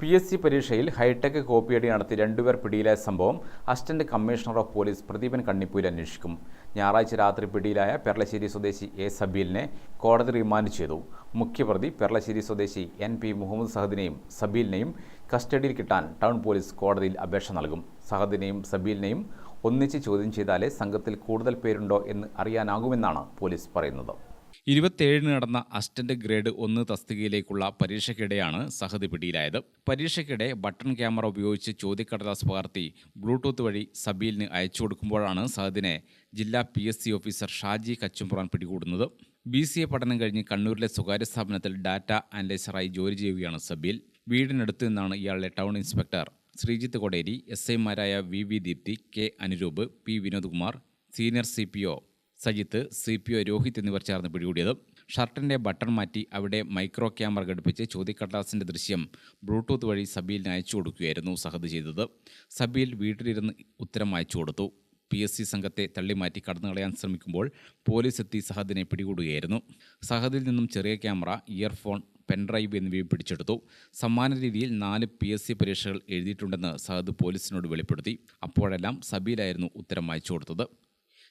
P S C പരീക്ഷയിൽ hi tech കോപ്പിയടി നടത്തി രണ്ടുപേർ പിടിയിലായ സംഭവം assistant commissioner of police Pradeepan Kannipoyil അന്വേഷിക്കും. ഞായറാഴ്ച രാത്രി പിടിയിലായ പെർളശ്ശേരി സ്വദേശി എ സബീലിനെ കോടതി റിമാൻഡ് ചെയ്തു. മുഖ്യപ്രതി പെർളശ്ശേരി സ്വദേശി എൻ പി മുഹമ്മദ് സഹദിനെയും സബീലിനെയും കസ്റ്റഡിയിൽ കിട്ടാൻ ടൗൺ പോലീസ് കോടതിയിൽ അപേക്ഷ നൽകും. സഹദിനെയും സബീലിനെയും ഒന്നിച്ച് ചോദ്യം ചെയ്താലേ സംഘത്തിൽ കൂടുതൽ പേരുണ്ടോ എന്ന് അറിയാനാകുമെന്നാണ് പോലീസ് പറയുന്നത്. ഇരുപത്തിയേഴിന് നടന്ന അസിസ്റ്റന്റ് ഗ്രേഡ് ഒന്ന് തസ്തികയിലേക്കുള്ള പരീക്ഷയ്ക്കിടെയാണ് സഹദ് പിടിയിലായത്. പരീക്ഷയ്ക്കിടെ ബട്ടൺ ക്യാമറ ഉപയോഗിച്ച് ചോദ്യക്കടലാസ് പകർത്തി ബ്ലൂടൂത്ത് വഴി സബീലിന് അയച്ചു കൊടുക്കുമ്പോഴാണ് സഹദിനെ ജില്ലാ P S C officer Shaji കച്ചുംപുറാൻ പിടികൂടുന്നത്. ബി സി എ പഠനം കഴിഞ്ഞ് കണ്ണൂരിലെ സ്വകാര്യ സ്ഥാപനത്തിൽ ഡാറ്റ അനലൈസറായി ജോലി ചെയ്യുകയാണ് സബീൽ. വീടിനടുത്ത് നിന്നാണ് ഇയാളുടെ town inspector Sreejith Koderi S ഐമാരായ V V Deepthi K Anuroop P Vinodkumar senior C P O Sajith C P O Rohith എന്നിവർ ചേർന്ന് പിടികൂടിയത്. ഷർട്ടിന്റെ ബട്ടൺ മാറ്റി അവിടെ മൈക്രോ ക്യാമറ ഘടിപ്പിച്ച് ചോദ്യക്കട്ടാസിന്റെ ദൃശ്യം ബ്ലൂടൂത്ത് വഴി സബീലിന് അയച്ചു കൊടുക്കുകയായിരുന്നു സഹദ് ചെയ്തത്. സബീൽ വീട്ടിലിരുന്ന് ഉത്തരം അയച്ചു കൊടുത്തു. പി എസ് സി സംഘത്തെ തള്ളിമാറ്റി കടന്നു കളയാൻ ശ്രമിക്കുമ്പോൾ പോലീസ് എത്തി സഹദിനെ പിടികൂടുകയായിരുന്നു. സഹദിൽ നിന്നും ചെറിയ ക്യാമറ ഇയർഫോൺ പെൻഡ്രൈവ് എന്നിവയും പിടിച്ചെടുത്തു. സമാന രീതിയിൽ നാല് പി എസ് സി പരീക്ഷകൾ എഴുതിയിട്ടുണ്ടെന്ന് സഹദ് പോലീസിനോട് വെളിപ്പെടുത്തി. അപ്പോഴെല്ലാം സബീലായിരുന്നു ഉത്തരം അയച്ചു കൊടുത്തത്.